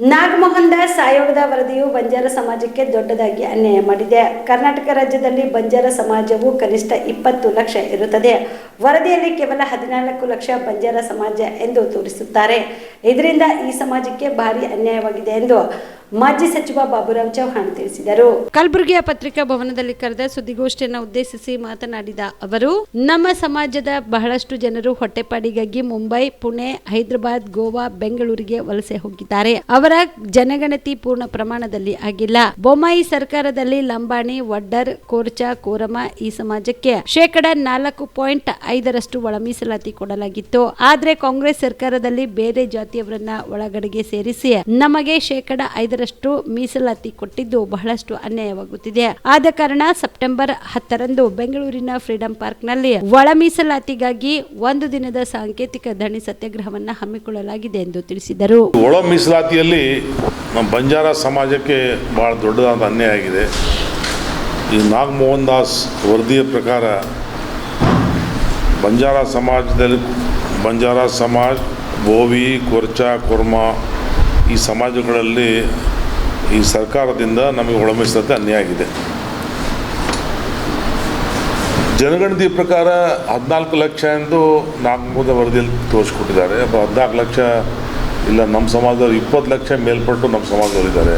ನಾಗಮೋಹನ್ ದಾಸ್ ಆಯೋಗದ ವರದಿಯು ಬಂಜಾರ ಸಮಾಜಕ್ಕೆ ದೊಡ್ಡದಾಗಿ ಅನ್ಯಾಯ ಮಾಡಿದೆ. ಕರ್ನಾಟಕ ರಾಜ್ಯದಲ್ಲಿ ಬಂಜಾರ ಸಮಾಜವು ಕನಿಷ್ಠ ಇಪ್ಪತ್ತು ಲಕ್ಷ ಇರುತ್ತದೆ. ವರದಿಯಲ್ಲಿ ಕೇವಲ ಹದಿನಾಲ್ಕು ಲಕ್ಷ ಬಂಜಾರ ಸಮಾಜ ಎಂದು ತೋರಿಸುತ್ತಾರೆ. ಇದರಿಂದ ಈ ಸಮಾಜಕ್ಕೆ ಭಾರಿ ಅನ್ಯಾಯವಾಗಿದೆ ಎಂದು ಮಾಜಿ ಸಚಿವ ಬಾಬುರಾವ್ ಚೌಹಾಣ್ ತಿಳಿಸಿದರು. ಕಲಬುರಗಿಯ ಪತ್ರಿಕಾ ಭವನದಲ್ಲಿ ಕರೆದ ಸುದ್ದಿಗೋಷ್ಠಿಯನ್ನು ಉದ್ದೇಶಿಸಿ ಮಾತನಾಡಿದ ಅವರು, ನಮ್ಮ ಸಮಾಜದ ಬಹಳಷ್ಟು ಜನರು ಹೊಟ್ಟೆಪಾಡಿಗಾಗಿ ಮುಂಬೈ, ಪುಣೆ, ಹೈದರಾಬಾದ್, ಗೋವಾ, ಬೆಂಗಳೂರಿಗೆ ವಲಸೆ ಹೋಗಿದ್ದಾರೆ. ಅವರ ಜನಗಣತಿ ಪೂರ್ಣ ಪ್ರಮಾಣದಲ್ಲಿ ಆಗಿಲ್ಲ. ಬೊಮ್ಮಾಯಿ ಸರ್ಕಾರದಲ್ಲಿ ಲಂಬಾಣಿ, ವಡ್ಡರ್, ಕೋರ್ಚಾ, ಕೋರಮ ಈ ಸಮಾಜಕ್ಕೆ ಶೇಕಡ ನಾಲ್ಕು ಪಾಯಿಂಟ್ ಐದರಷ್ಟು ಒಳ ಮೀಸಲಾತಿ ಕೊಡಲಾಗಿತ್ತು. ಆದ್ರೆ ಕಾಂಗ್ರೆಸ್ ಸರ್ಕಾರದಲ್ಲಿ ಬೇರೆ ಜಾತಿಯವರನ್ನ ಒಳಗಡೆಗೆ ಸೇರಿಸಿ ನಮಗೆ ಶೇಕಡ ಐದರಷ್ಟು ಮೀಸಲಾತಿ ಕೊಟ್ಟಿದ್ದು ಬಹಳಷ್ಟು ಅನ್ಯಾಯವಾಗುತ್ತಿದೆ. ಆದ ಕಾರಣ ಸೆಪ್ಟೆಂಬರ್ ಹತ್ತರಂದು ಬೆಂಗಳೂರಿನ ಫ್ರೀಡಂ ಪಾರ್ಕ್ನಲ್ಲಿ ಒಳ ಮೀಸಲಾತಿಗಾಗಿ ಒಂದು ದಿನದ ಸಾಂಕೇತಿಕ ಧರಣಿ ಸತ್ಯಾಗ್ರಹವನ್ನ ಹಮ್ಮಿಕೊಳ್ಳಲಾಗಿದೆ ಎಂದು ತಿಳಿಸಿದರು. ಒಳ ಮೀಸಲಾತಿಯಲ್ಲಿ ನಮ್ಮ ಬಂಜಾರ ಸಮಾಜಕ್ಕೆ ಬಹಳ ದೊಡ್ಡದಾದ ಅನ್ಯಾಯ ಆಗಿದೆ. ಈ ನಾಗಮೋಹನ್ ದಾಸ್ ವರದಿಯ ಪ್ರಕಾರ ಬಂಜಾರ ಸಮಾಜದಲ್ಲಿ ಬಂಜಾರ ಸಮಾಜ, ಬೋವಿ, ಕೊರ್ಚಾ, ಕುರ್ಮಾ ಈ ಸಮಾಜಗಳಲ್ಲಿ ಈ ಸರ್ಕಾರದಿಂದ ನಮಗೆ ಒಳಮಿಸಿದಂತೆ ಅನ್ಯಾಯ ಆಗಿದೆ. ಜನಗಣತಿ ಪ್ರಕಾರ ಹದಿನಾಲ್ಕು ಲಕ್ಷ ಎಂದು ನಾಲ್ಕು ವರದಿಯಲ್ಲಿ ತೋರಿಸ್ಕೊಟ್ಟಿದ್ದಾರೆ. ಅಥವಾ ಹದಿನಾಲ್ಕು ಲಕ್ಷ ಇಲ್ಲ, ನಮ್ಮ ಸಮಾಜದವ್ರು ಇಪ್ಪತ್ತು ಲಕ್ಷ ಮೇಲ್ಪಟ್ಟು ನಮ್ಮ ಸಮಾಜದವರಿದ್ದಾರೆ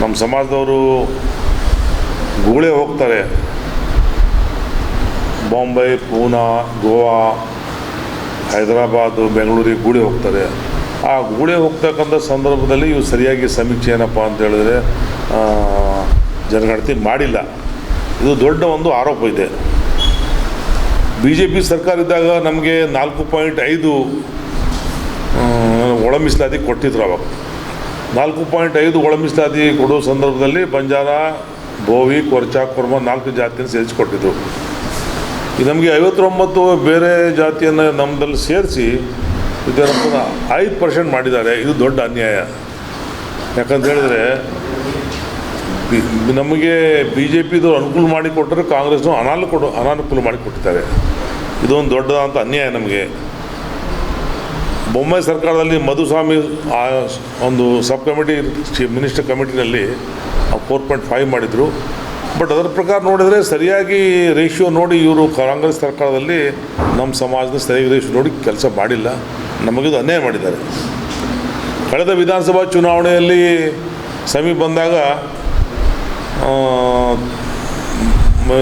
ನಮ್ಮ ಸಮಾಜದವರು ಗೂಳೆ ಹೋಗ್ತಾರೆ. ಬಾಂಬೆ ಪೂನಾ, ಗೋವಾ, ಹೈದರಾಬಾದು, ಬೆಂಗಳೂರಿಗೆ ಗೂಳಿ ಹೋಗ್ತಾರೆ. ಆ ಗೂಳೆ ಹೋಗ್ತಕ್ಕಂಥ ಸಂದರ್ಭದಲ್ಲಿ ಇವು ಸರಿಯಾಗಿ ಸಮೀಕ್ಷೆ ಏನಪ್ಪ ಅಂತ ಹೇಳಿದ್ರೆ ಜನಗಣತಿ ಮಾಡಿಲ್ಲ. ಇದು ದೊಡ್ಡ ಒಂದು ಆರೋಪ ಇದೆ. ಬಿ ಜೆ ಪಿ ಸರ್ಕಾರ ಇದ್ದಾಗ ನಮಗೆ ನಾಲ್ಕು ಪಾಯಿಂಟ್ ಐದು ಒಳ ಕೊಟ್ಟಿದ್ರು ಅವಾಗ. ನಾಲ್ಕು ಪಾಯಿಂಟ್ ಐದು ಒಳ ಕೊಡೋ ಸಂದರ್ಭದಲ್ಲಿ ಬಂಜಾರ, ಬೋವಿ, ಕೊರ್ಚಾ, ಕುರ್ಮ ನಾಲ್ಕು ಜಾತಿಯನ್ನು ಸೇರಿಸಿಕೊಟ್ಟಿದ್ರು. ನಮಗೆ ಐವತ್ತೊಂಬತ್ತು ಬೇರೆ ಜಾತಿಯನ್ನು ನಮ್ಮದಲ್ಲಿ ಸೇರಿಸಿ ಇದನ್ನು ಐದು ಪರ್ಸೆಂಟ್ ಮಾಡಿದ್ದಾರೆ. ಇದು ದೊಡ್ಡ ಅನ್ಯಾಯ. ಯಾಕಂತ ಹೇಳಿದ್ರೆ ನಮಗೆ ಬಿ ಜೆ ಪಿದು ಅನುಕೂಲ ಮಾಡಿಕೊಟ್ಟರೆ ಕಾಂಗ್ರೆಸ್ನು ಅನಾನುಕೂಲ ಅನಾನುಕೂಲ ಮಾಡಿಕೊಟ್ಟಿದ್ದಾರೆ ಇದೊಂದು ದೊಡ್ಡದಾದಂಥ ಅನ್ಯಾಯ ನಮಗೆ. ಬೊಂಬೈ ಸರ್ಕಾರದಲ್ಲಿ ಮಧುಸ್ವಾಮಿ ಒಂದು ಸಬ್ ಕಮಿಟಿ ಮಿನಿಸ್ಟರ್ ಕಮಿಟಿನಲ್ಲಿ ಫೋರ್ ಪಾಯಿಂಟ್ ಫೈವ್ ಮಾಡಿದರು. ಬಟ್ ಅದರ ಪ್ರಕಾರ ನೋಡಿದರೆ ಸರಿಯಾಗಿ ರೇಷಿಯೋ ನೋಡಿ ಇವರು ಕಾಂಗ್ರೆಸ್ ಸರ್ಕಾರದಲ್ಲಿ ನಮ್ಮ ಸಮಾಜದ ಸರಿಯಾಗಿ ರೇಷಿಯೋ ನೋಡಿ ಕೆಲಸ ಮಾಡಿಲ್ಲ. ನಮಗಿದು ಅನ್ಯಾಯ ಮಾಡಿದ್ದಾರೆ. ಕಳೆದ ವಿಧಾನಸಭಾ ಚುನಾವಣೆಯಲ್ಲಿ ಸಮೀಪ ಬಂದಾಗ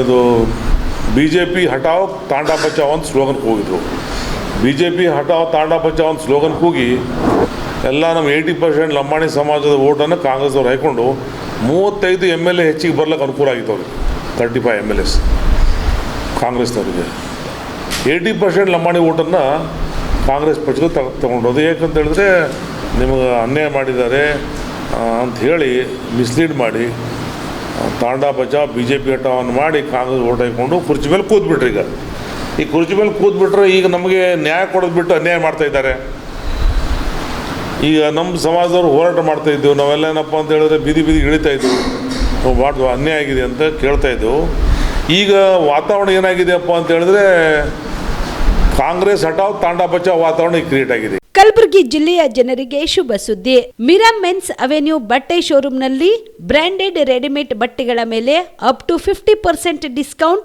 ಇದು ಬಿ ಜೆ ಪಿ ಹಟಾವ್ ತಾಂಡಾ ಬಚಾವ್ ಅಂತ ಸ್ಲೋಗನ್ ಹೋಗಿದ್ರು ಬಿ ಜೆ ಪಿ ಹಟಾವ್ ತಾಂಡಾ ಬಚಾವ್ ಅಂತ ಸ್ಲೋಗನ್ ಕೂಗಿ ಎಲ್ಲ ನಮ್ಮ ಏಯ್ಟಿ ಪರ್ಸೆಂಟ್ ಲಂಬಾಣಿ ಸಮಾಜದ ಓಟನ್ನು ಕಾಂಗ್ರೆಸ್ದವ್ರು ಹಾಕ್ಕೊಂಡು ಮೂವತ್ತೈದು ಎಂ ಎಲ್ ಎ ಹೆಚ್ಚಿಗೆ ಬರ್ಲಿಕ್ಕೆ ಅನುಕೂಲ ಆಗಿತ್ತು ಅವ್ರಿಗೆ, thirty five M L S ಕಾಂಗ್ರೆಸ್ನವರಿಗೆ. Eighty percent Lambani ಓಟನ್ನು ಕಾಂಗ್ರೆಸ್ ಪಕ್ಷಕ್ಕೆ ತಗ ತಗೊಂಡೋದು. ಯಾಕಂತ ಹೇಳಿದ್ರೆ ನಿಮಗೆ ಅನ್ಯಾಯ ಮಾಡಿದ್ದಾರೆ ಅಂತ ಹೇಳಿ ಮಿಸ್ಲೀಡ್ ಮಾಡಿ ತಾಂಡಾ ಬಚಾವ್ ಬಿ ಜೆ ಪಿ ಹಠವನ್ನು ಮಾಡಿ ಕಾಂಗ್ರೆಸ್ ಓಟ್ ಹಾಕ್ಕೊಂಡು ಕುರ್ಚಿ ಮೇಲೆ ಕೂತ್ಬಿಟ್ರಿ ಈಗ. ಈ ಕುರ್ಚಿ ಮೇಲೆ ಕೂತ್ಬಿಟ್ರೆ ಈಗ ನಮಗೆ ನ್ಯಾಯ ಕೊಡೋದು ಬಿಟ್ಟು ಅನ್ಯಾಯ ಮಾಡ್ತಾ ಇದ್ದಾರೆ. ಈಗ ನಮ್ಮ ಸಮಾಜದವ್ರು ಹೋರಾಟ ಮಾಡ್ತಾ ಇದ್ದೆವು. ನಾವೆಲ್ಲ ಏನಪ್ಪ ಅಂತ ಹೇಳಿದ್ರೆ ಬೀದಿ ಬೀದಿ ಇಳಿತಾ ಇದ್ದೆವು. ಭಾಳ ಅನ್ಯಾಯ ಆಗಿದೆ ಅಂತ ಕೇಳ್ತಾ ಇದ್ದೆವು. ಈಗ ವಾತಾವರಣ ಏನಾಗಿದೆಯಪ್ಪ ಅಂತ ಹೇಳಿದ್ರೆ ಕಾಂಗ್ರೆಸ್ ಹಟಾವ್ ತಾಂಡಾ ಬಚಾವ್ ವಾತಾವರಣ ಕ್ರಿಯೇಟ್ ಆಗಿದೆ. ಕಲಬುರಗಿ ಜಿಲ್ಲೆಯ ಜನರಿಗೆ ಶುಭ ಸುದ್ದಿ. ಮಿರಾ ಮೆನ್ಸ್ ಅವೆನ್ಯೂ ಬಟ್ಟೆ ಶೋರೂಮ್ನಲ್ಲಿ ಬ್ರಾಂಡೆಡ್ ರೆಡಿಮೇಡ್ ಬಟ್ಟೆಗಳ ಮೇಲೆ up to fifty percent discount